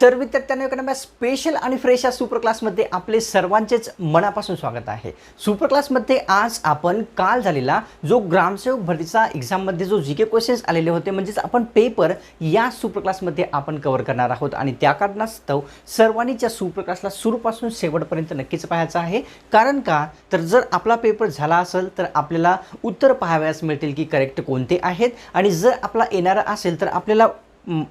तर विद्यार्थ्यांना एखाद्या स्पेशल आणि फ्रेश या सुपर क्लासमध्ये आपले सर्वांचेच मनापासून स्वागत आहे. सुपर क्लासमध्ये आज आपण काल झालेला जो ग्रामसेवक भरतीचा एक्झाममध्ये जो जी के क्वेश्चन्स आलेले होते म्हणजेच आपण पेपर या सुपर क्लासमध्ये आपण कवर करणार आहोत. आणि त्या कारणास्तव सर्वांनीच या सुपर क्लासला सुरूपासून शेवटपर्यंत नक्कीच पाहायचं आहे. कारण का? तर जर आपला पेपर झाला असेल तर आपल्याला उत्तर पाहाव्यास मिळतील की करेक्ट कोणते आहेत. आणि जर आपला येणारा असेल तर आपल्याला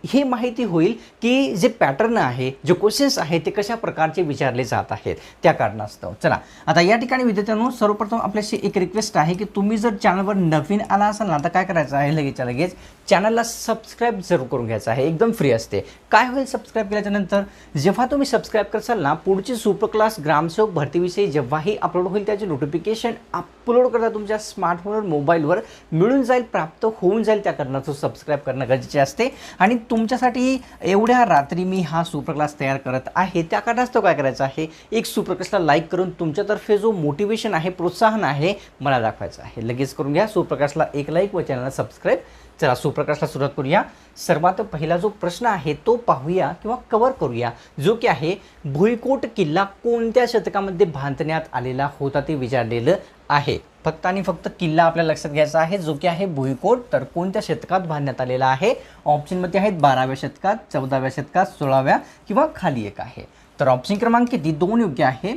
ही माहिती होईल की जे पॅटर्न आहे जे क्वेश्चन्स आहेत ते कशा प्रकारचे विचारले जात आहेत त्या कारणास्तव. चला आता या ठिकाणी विद्यार्थ्यांनो सर्वप्रथम आपल्याशी एक रिक्वेस्ट आहे की तुम्ही जर चॅनलवर नवीन आला असाल ना तर काय करायचं आहे लगेचच्या लगेच? चॅनलला सबस्क्राईब जरूर करून घ्यायचं आहे एकदम फ्री असते. काय होईल सबस्क्राईब केल्याच्यानंतर जेव्हा तुम्ही सबस्क्राईब करसाल ना पुढची सुपर क्लास ग्रामसेवक भरतीविषयी जेव्हाही अपलोड होईल त्याचे नोटिफिकेशन अपलोड करता तुमच्या स्मार्टफोनवर मोबाईलवर मिळून जाईल प्राप्त होऊन जाईल त्या कारणाचं सबस्क्राईब करणं गरजेचे असते. आणि आणि तुमच्यासाठी एवढ्या रात्री मी हा सुपरक्लास तयार करत आहे. त्या कारणास्तव काय करायचं आहे? एक सुप्रकाशला लाईक करून तुमच्यातर्फे जो मोटिवेशन आहे प्रोत्साहन आहे मला दाखवायचं आहे. लगेच करून घ्या सुप्रकाशला एक लाईक व चॅनलला सबस्क्राईब. चला सुप्रकाशला सुरुवात करूया. सर्वात पहिला जो प्रश्न आहे तो पाहूया किंवा कवर करूया. जो की आहे भुईकोट किल्ला कोणत्या शतकामध्ये बांधण्यात आलेला होता ते विचारलेलं आहे. फक्त आणि फक्त किल्ला आपल्याला लक्षात घ्यायचा आहे जो की आहे भुईकोट. तर कोणत्या शतकात बांधण्यात आलेला आहे? ऑप्शनमध्ये आहेत बाराव्या शतकात चौदाव्या शतकात सोळाव्या किंवा खाली एक आहे. तर ऑप्शन क्रमांक किती? दोन योग्य आहे.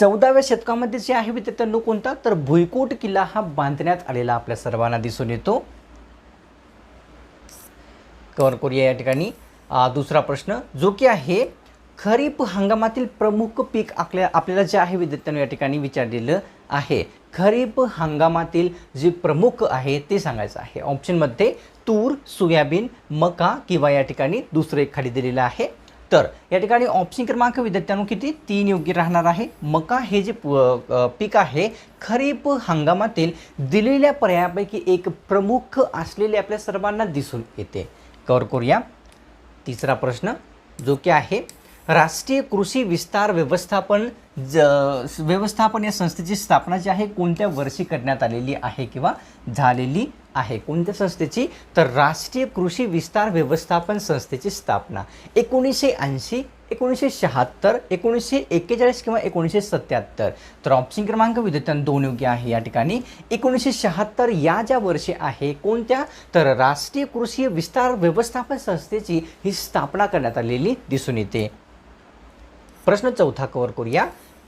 चौदाव्या शतकामध्ये जे आहे विद्यार्थ्यांनो कोणता? तर भुईकोट किल्ला हा बांधण्यात आलेला आपल्या सर्वांना दिसून येतो. कव्हर करूया या ठिकाणी. दुसरा प्रश्न. जो की आहे खरीप हंगामातील प्रमुख पीक आपल्या आपल्याला जे आहे विद्यार्थ्यांनी या ठिकाणी विचारलेलं आहे. खरीप हंगामातील जे प्रमुख आहे ते सांगायचं आहे. ऑप्शनमध्ये तूर सोयाबीन मका किंवा या ठिकाणी दुसरं एक खाली दिलेलं आहे. तर या ठिकाणी ऑप्शन क्रमांक विद्यार्थ्यांनो किती? तीन योग्य राहणार आहे. मका हे जे प- पीक आहे खरीप हंगामातील दिलेल्या पर्यायापैकी एक प्रमुख असलेले आपल्या सर्वांना दिसून येते. कवर करूया. तिसरा प्रश्न जो की आहे राष्ट्रीय कृषी विस्तार व्यवस्थापन ज व्यवस्थापन या संस्थेची स्थापना जी आहे कोणत्या वर्षी करण्यात आलेली आहे किंवा झालेली आहे? कोणत्या संस्थेची? तर राष्ट्रीय कृषी विस्तार व्यवस्थापन संस्थेची स्थापना. एकोणीसशे ऐंशी एकोणीसशे शहात्तर एकोणीसशे एक्केचाळीस किंवा एकोणीसशे सत्याहत्तर. तर ऑप्शन क्रमांक विद्यार्थ्यां दोन योग्य आहे या ठिकाणी. एकोणीसशे शहात्तर या ज्या वर्षी आहे कोणत्या? तर राष्ट्रीय कृषी विस्तार व्यवस्थापन संस्थेची ही स्थापना करण्यात आलेली दिसून येते. प्रश्न चौथा कवर करूया.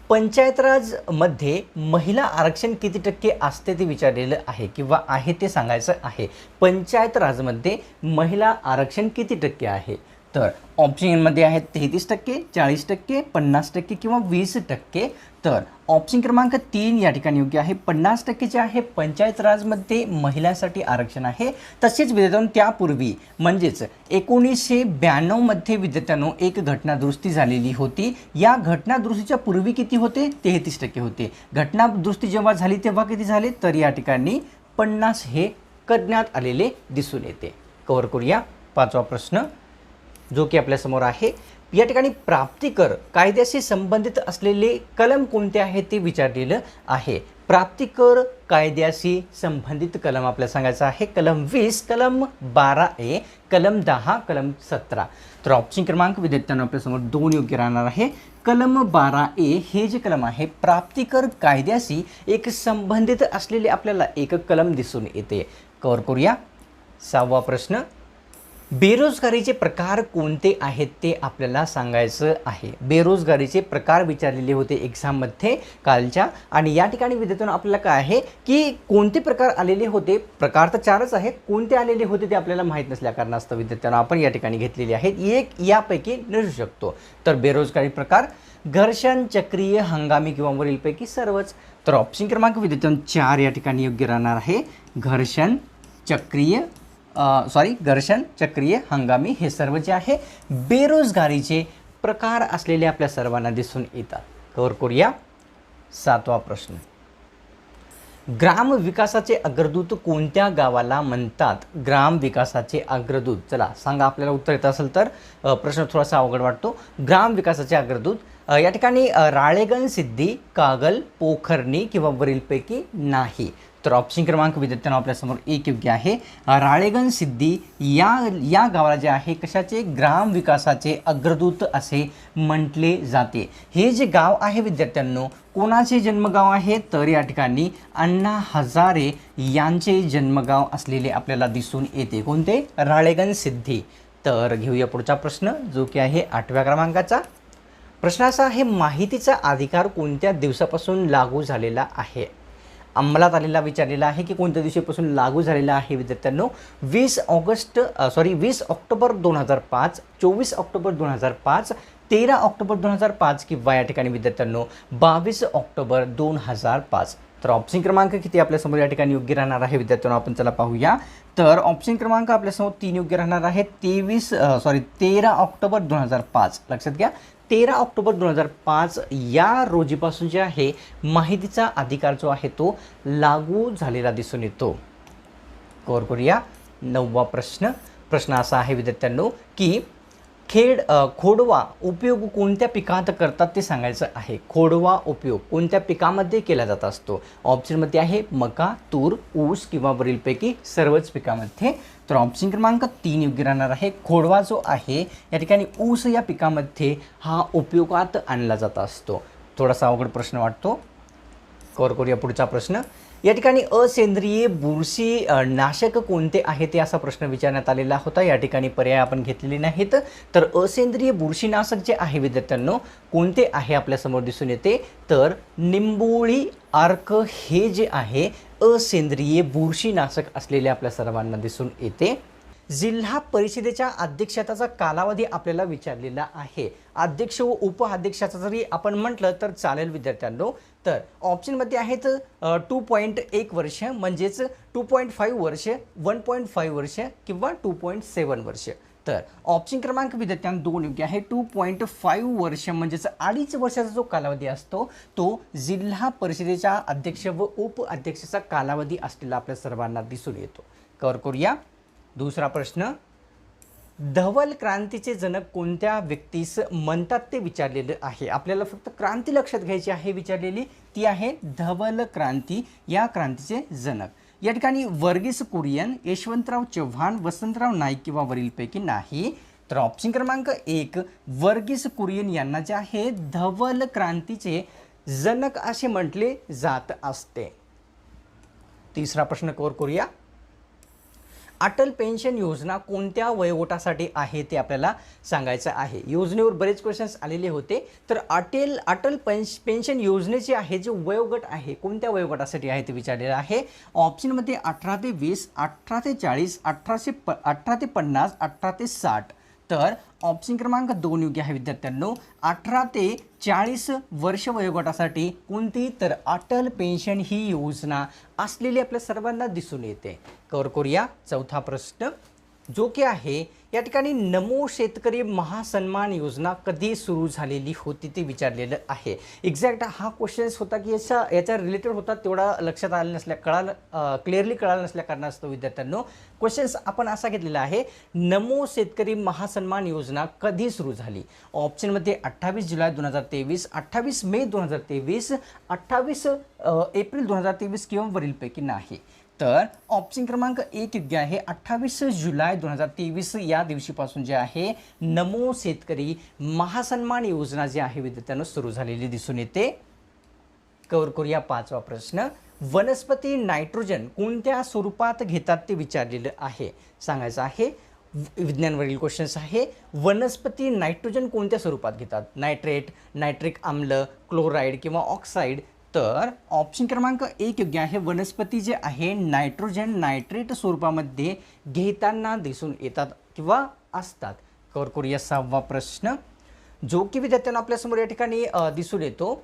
पंचायत राजमध्ये महिला आरक्षण किती टक्के असते ते विचारलेलं आहे किंवा आहे ते सांगायचं आहे. पंचायत राजमध्ये महिला आरक्षण किती टक्के आहे? तर ऑप्शनमध्ये आहेत तेहतीस टक्के चाळीस टक्के पन्नास टक्के किंवा वीस टक्के. तर ऑप्शन क्रमांक तीन या ठिकाणी योग्य आहे. पन्नास टक्के जे आहे पंचायत राजमध्ये महिलांसाठी आरक्षण आहे. तसेच विद्यार्थ्यांनो त्यापूर्वी म्हणजेच एकोणीसशे ब्याण्णवमध्ये विद्यार्थ्यांनो एक घटनादुरुस्ती झालेली होती. या घटनादुरुस्तीच्या पूर्वी किती होते? तेहतीस टक्के होते. घटनादुरुस्ती जेव्हा झाली तेव्हा किती झाले? तर या ठिकाणी पन्नास हे करण्यात आलेले दिसून येते. कवर करूया पाचवा प्रश्न. जो की आपल्यासमोर आहे. या ठिकाणी प्राप्तिकर कायद्याशी संबंधित असलेले कलम कोणते आहे ते विचारलेलं आहे. प्राप्तिकर कायद्याशी संबंधित कलम आपल्याला सांगायचं आहे. कलम वीस कलम बारा ए कलम दहा कलम सतरा. तर ऑप्शन क्रमांक विद्यार्थ्यांना आपल्यासमोर दोन योग्य राहणार आहे. कलम बारा ए हे जे कलम आहे प्राप्तिकर कायद्याशी एक संबंधित असलेले आपल्याला एक कलम दिसून येते. कवर करूया. सहावा प्रश्न. बेरोजगारीचे प्रकार कोणते आहेत ते आपल्याला सांगायचं आहे. बेरोजगारीचे प्रकार विचारलेले होते एक्झाममध्ये कालच्या. आणि या ठिकाणी विद्यार्थ्यांना आपल्याला काय आहे की कोणते प्रकार आलेले होते? प्रकार तर चारच आहेत. कोणते आलेले होते ते आपल्याला माहीत नसल्या कारणास्तव विद्यार्थ्यांना आपण या ठिकाणी घेतलेले आहेत. एक यापैकी नसू शकतो. तर बेरोजगारी प्रकार घर्षण चक्रीय हंगामी किंवा वरीलपैकी सर्वच. तर ऑप्शन क्रमांक विद्यार्थ्यांना चार या ठिकाणी योग्य राहणार आहे. घर्षण चक्रीय सॉरी घर्षण चक्रीय हंगामी हे सर्व जे आहे बेरोजगारीचे प्रकार असलेले आपल्या सर्वांना दिसून येतात. कवर करूया सातवा प्रश्न. ग्राम विकासाचे अग्रदूत कोणत्या गावाला म्हणतात? ग्राम विकासाचे अग्रदूत. चला सांगा आपल्याला उत्तर येत असेल तर प्रश्न थोडासा अवघड वाटतो. ग्राम विकासाचे अग्रदूत या ठिकाणी राळेगण सिद्धी कागल पोखरणी किंवा वरीलपैकी नाही. तर ऑप्शन क्रमांक विद्यार्थ्यांना आपल्यासमोर एक योग्य आहे राळेगण सिद्धी या या गावाला जे आहे कशाचे? ग्राम विकासाचे अग्रदूत असे म्हटले जाते. हे जे गाव आहे विद्यार्थ्यांनो कोणाचे जन्मगाव आहे? तर या ठिकाणी अण्णा हजारे यांचे जन्मगाव असलेले आपल्याला दिसून येते. कोणते? राळेगण सिद्धी. तर घेऊया पुढचा प्रश्न जो की आहे आठव्या क्रमांकाचा. प्रश्न असा आहे माहितीचा अधिकार कोणत्या दिवसापासून लागू झालेला आहे? अंमलात आलेला विचारलेला आहे की कोणत्या दिवशीपासून लागू झालेला आहे विद्यार्थ्यांनो? वीस ऑगस्ट सॉरी वीस ऑक्टोबर दोन हजार पाच चोवीस ऑक्टोबर दोन हजार पाच तेरा ऑक्टोबर दोन हजार पाच किंवा या ठिकाणी विद्यार्थ्यांनो बावीस ऑक्टोबर दोन हजार पाच. तर ऑप्शन क्रमांक किती आपल्यासमोर या ठिकाणी योग्य राहणार आहे विद्यार्थ्यांनो? आपण चला पाहूया. तर ऑप्शन क्रमांक आपल्यासमोर तीन योग्य राहणार आहे. तेवीस सॉरी तेरा ऑक्टोबर दोन हजार पाच. लक्षात घ्या. तेरा ऑक्टोबर दोन हजार पाच या रोजीपासून जे आहे माहितीचा अधिकार जो आहे तो लागू झालेला दिसून येतो. कवर करूया नववा प्रश्न. प्रश्न असा आहे विद्यार्थ्यांनो की खेड खोडवा उपयोग कोणत्या पिकात करतात ते सांगायचं आहे. खोडवा उपयोग कोणत्या पिकामध्ये केला जात असतो? ऑप्शनमध्ये आहे मका तूर ऊस किंवा वरीलपैकी सर्वच पिकामध्ये. तर ऑप्शन क्रमांक तीन योग्य राहणार आहे. खोडवा जो आहे या ठिकाणी ऊस या पिकामध्ये हा उपयोगात आणला जात असतो. थोडासा अवघड प्रश्न वाटतो. कवर करूया पुढचा प्रश्न. या ठिकाणी असेंद्रिय बुरशी नाशक कोणते आहेत ते असा प्रश्न विचारण्यात आलेला होता. या ठिकाणी पर्याय आपण घेतलेले नाहीत. तर असेंद्रिय बुरशीनाशक जे आहे विद्यार्थ्यांनो कोणते आहे आपल्यासमोर दिसून येते? तर निंबोळी आर्क हे जे आहे असेंद्रिय बुरशीनाशक असलेले आपल्या सर्वांना दिसून येते. जिल्हा परिषदेच्या अध्यक्षताचा कालावधी आपल्याला विचारलेला आहे. अध्यक्ष व उपअध्यक्षाचा जरी आपण म्हटलं तर चालेल विद्यार्थ्यांनो. तर ऑप्शनमध्ये आहेत टू पॉईंट एक वर्ष म्हणजेच टू पॉईंट फाईव्ह वर्ष वन पॉईंट फाईव्ह वर्ष किंवा टू पॉईंट सेवन वर्ष. तर ऑप्शन क्रमांक विद्यार्थ्यांना दोन योग्य आहे. टू पॉईंट फाईव्ह वर्ष म्हणजेच अडीच वर्षाचा जो कालावधी असतो तो जिल्हा परिषदेच्या अध्यक्ष व उप अध्यक्षाचा कालावधी असलेला आपल्या सर्वांना दिसून येतो. कवर करूया. दुसरा प्रश्न धवल क्रांतीचे जनक कोणत्या व्यक्तीस म्हणतात ते विचारलेलं आहे? आपल्याला फक्त क्रांती लक्षात घ्यायची आहे विचारलेली ती आहे धवल क्रांती या क्रांतीचे जनक. या ठिकाणी वर्गीस कुरियन यशवंतराव चव्हाण वसंतराव नाईक किंवा वरीलपैकी नाही. तर ऑप्शन क्रमांक एक वर्गीस कुरियन यांना जे आहे धवल क्रांतीचे जनक असे म्हटले जात असते. तिसरा प्रश्न कोर करूया. अटल पेन्शन योजना कोणत्या वयोगटासाठी आहे ते आपल्याला सांगायचं आहे. योजनेवर बरेच क्वेश्चन्स आलेले होते. तर अटेल अटल पेन्श पेन्शन योजनेचे आहे जे वयोगट आहे कोणत्या वयोगटासाठी आहे ते विचारलेलं आहे. ऑप्शनमध्ये अठरा ते वीस अठरा ते चाळीस अठराशे प अठरा ते पन्नास अठरा ते साठ. तर ऑप्शन क्रमांक दोन योग्य आहे विद्यार्थ्यांनो. अठरा ते चाळीस वर्ष वयोगटासाठी कोणती तर अटल पेन्शन ही योजना असलेली आपल्या सर्वांना दिसून येते. कवर करूया चौथा प्रश्न. जो की आहे या ठिकाणी नमो शेतकरी महासन्मान योजना कधी सुरू झालेली होती ते विचारलेलं आहे. एक्झॅक्ट हा क्वेश्चन्स होता की याच्या याच्या रिलेटेड होता तेवढा लक्षात आलं नसल्या कळालं क्लिअरली कळालं नसल्या कारणास्तव विद्यार्थ्यांनो क्वेश्चन्स आपण असा घेतलेला आहे नमो शेतकरी महासन्मान योजना कधी सुरू झाली? ऑप्शनमध्ये अठ्ठावीस जुलै दोन हजार तेवीस अठ्ठावीस मे दोन हजार तेवीस अठ्ठावीस एप्रिल दोन हजार तेवीस किंवा वरीलपैकी नाही. तर ऑप्शन क्रमांक एक योग्य आहे. अठ्ठावीस जुलै दोन हजार तेवीस या दिवशीपासून जे आहे नमो शेतकरी महासन्मान योजना जी आहे विद्यार्थ्यांना सुरू झालेली दिसून येते. कवर करूया पाचवा प्रश्न. वनस्पती नायट्रोजन कोणत्या स्वरूपात घेतात ते विचारलेलं आहे? सांगायचं आहे वि- विज्ञानवरील क्वेश्चन्स आहे. वनस्पती नायट्रोजन कोणत्या स्वरूपात घेतात? नायट्रेट नायट्रिक आम्ल क्लोराईड किंवा ऑक्साईड तर ऑप्शन क्रमांक एक योग्य आहे. वनस्पती जे आहे नायट्रोजन नायट्रेट स्वरूपामध्ये घेताना दिसून येतात किंवा असतात. कर्कुर या सहावा प्रश्न. जो की विद्यार्थ्यांना आपल्यासमोर या ठिकाणी दिसून येतो.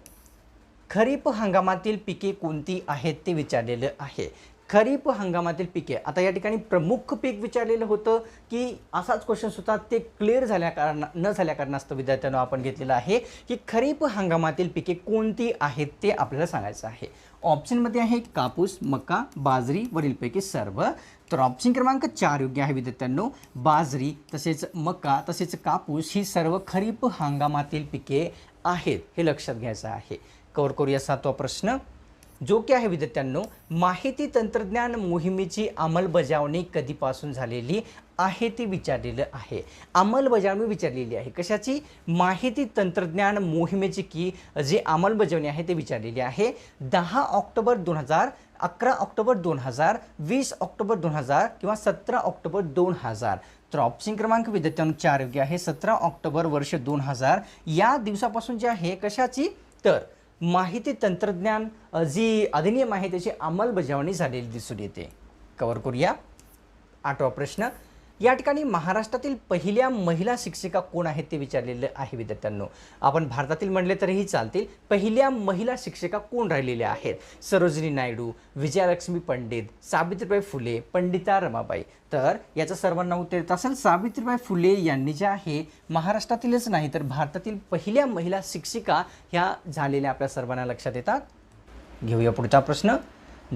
खरीप हंगामातील पिके कोणती आहेत ते विचारलेलं आहे. खरीप हंगामातील पिके. आता या ठिकाणी प्रमुख पीक विचारलेलं होतं की असाच क्वेश्चन्स होता ते क्लिअर झाल्या कारणा न झाल्या कारणास्तव विद्यार्थ्यांना आपण घेतलेलं आहे की खरीप हंगामातील पिके कोणती आहेत ते आपल्याला सांगायचं आहे. ऑप्शनमध्ये आहे कापूस मका बाजरी वरीलपैकी सर्व. तर ऑप्शन क्रमांक चार योग्य आहे विद्यार्थ्यांनो. बाजरी तसेच मका तसेच कापूस ही सर्व खरीप हंगामातील पिके आहेत हे लक्षात घ्यायचं आहे. कवर करूया सातवा प्रश्न. जो की आहे विद्यार्थ्यांनो माहिती तंत्रज्ञान मोहिमेची अंमलबजावणी कधीपासून झालेली आहे ती विचारलेलं आहे. अंमलबजावणी विचारलेली आहे. कशाची? माहिती तंत्रज्ञान मोहिमेची की जी अंमलबजावणी आहे ते विचारलेली आहे. दहा ऑक्टोबर दोन हजार अकरा ऑक्टोबर दोन हजार वीस ऑक्टोबर दोन हजार किंवा सतरा ऑक्टोबर दोन हजार. तर ऑप्शन क्रमांक विद्यार्थ्यांनो चार योग्य आहे. सतरा ऑक्टोबर वर्ष दोन हजार. या दिवसापासून जे आहे कशाची? तर माहिती तंत्रज्ञान जी अधिनियम आहे त्याची अंमलबजावणी झालेली दिसून येते. कवर करूया. आठवा प्रश्न. या ठिकाणी महाराष्ट्रातील पहिल्या महिला शिक्षिका कोण आहेत ते विचारलेलं आहे विद्यार्थ्यांनो. आपण भारतातील म्हणले तरीही चालतील पहिल्या महिला शिक्षिका कोण राहिलेल्या आहेत? सरोजिनी नायडू विजयालक्ष्मी पंडित सावित्रीबाई फुले पंडिता रमाबाई. तर याचं सर्वांना उत्तर येत असेल सावित्रीबाई फुले यांनी जे आहे महाराष्ट्रातीलच नाही तर भारतातील पहिल्या महिला शिक्षिका ह्या झालेल्या आपल्या सर्वांना लक्षात येतात. घेऊया पुढचा प्रश्न.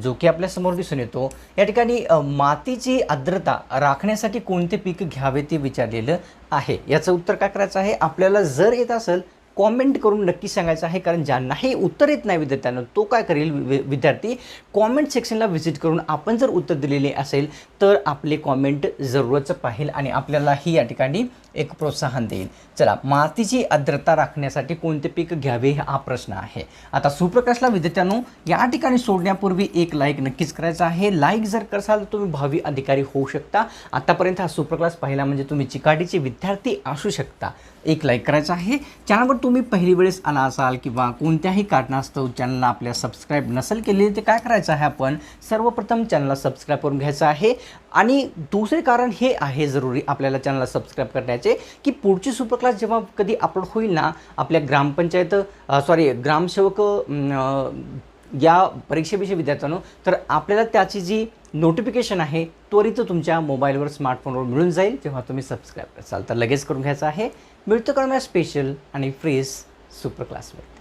जो की आपल्यासमोर दिसून येतो. या ठिकाणी मातीची आर्द्रता राखण्यासाठी कोणते पीक घ्यावे ते विचारलेलं आहे. याचं उत्तर काय करायचं आहे? आपल्याला जर येत असेल कॉमेंट करून नक्की सांगायचं आहे कारण ज्यांनाही उत्तर येत नाही विद्यार्थ्यांना तो काय करेल वि- विद्यार्थी? कॉमेंट सेक्शनला व्हिजिट करून आपण जर उत्तर दिलेले असेल तर आपले कॉमेंट जरूरच पाहिल आणि आपल्यालाही या ठिकाणी एक प्रोत्साहन देईल. चला मातीची आर्द्रता राखण्यासाठी कोणते पीक घ्यावे हा प्रश्न आहे. आता सुप्रकाशला विद्यार्थ्यांनो या ठिकाणी सोडण्यापूर्वी एक लाईक नक्कीच करायचा आहे. लाईक जर करसाल तर तुम्ही भावी अधिकारी होऊ शकता. आतापर्यंत हा सुप्रकाश पाहिला म्हणजे तुम्ही चिकाटीचे विद्यार्थी असू शकता. एक लाईक करायचा आहे. चॅनलवर तुम्ही पहिली वेळेस आला असाल किंवा कोणत्याही कारणास्तव चॅनलला आपल्या सबस्क्राईब नसेल केलेली ते काय करायचं आहे आपण? सर्वप्रथम चॅनलला सबस्क्राईब करून घ्यायचं आहे. आणि दुसरे कारण हे आहे जरुरी आपल्याला चॅनलला सबस्क्राईब करण्याचे की पुढची सुपर क्लास जेव्हा कधी अपलोड होईल ना आपल्या ग्रामपंचायत सॉरी ग्रामसेवक या परीक्षेविषयी विद्यार्थ्यांनो तर आपल्याला त्याची जी नोटिफिकेशन आहे त्वरित तुमच्या मोबाईलवर स्मार्टफोनवर मिळून जाईल जेव्हा तुम्ही सबस्क्राईब कराल. तर लगेच करून घ्यायचं आहे. मिळतं कळण्या स्पेशल आणि फ्रेश सुपर क्लासवर